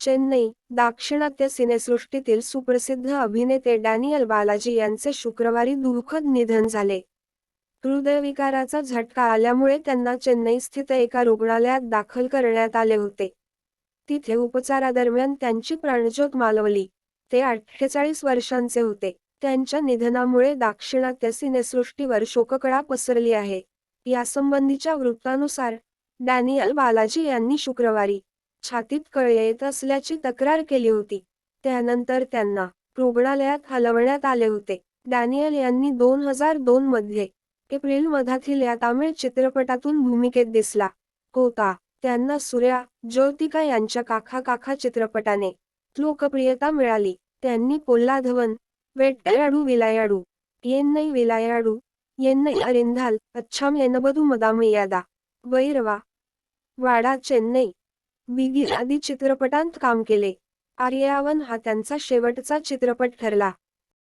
चेन्नई दाक्षिणात्य सिनेसृष्टीतील सुप्रसिद्ध अभिनेते डॅनियल बालाजी यांचे शुक्रवारी दुःखद निधन झाले. हृदयविकाराचा झटका आल्यामुळे त्यांना चेन्नई स्थित एका रुग्णालयात दाखल करण्यात आले होते. तिथे उपचारादरम्यान त्यांची प्राणज्योत मालवली ते अठ्ठेचाळीस वर्षांचे होते. त्यांच्या निधनामुळे दाक्षिणात्य सिनेसृष्टीवर शोककळा पसरली आहे. यासंबंधीच्या वृत्तानुसार डॅनियल बालाजी यांनी शुक्रवारी छातीत कळ येत असल्याची तक्रार केली होती. त्यानंतर त्यांना रुग्णालयात हलवण्यात आले होते. डॅनियल यांनी दोन हजार दोन मध्ये एप्रिल मधातील या तामिळ चित्रपटातून भूमिकेत दिसला. होता त्यांना सूर्या ज्योतिका यांच्या काखा काखा चित्रपटाने लोकप्रियता मिळाली. त्यांनी पोल्लाधवन वेट्टयाडू विलायाडू येन्नई विलायाडू येन्नई अरिंधाल अच्छाम येनबधू मदामयादा वैरवा वाडा चेन्नई बिगिल आदी चित्रपटांत काम केले. आर्यावन हा त्यांचा शेवटचा चित्रपट ठरला.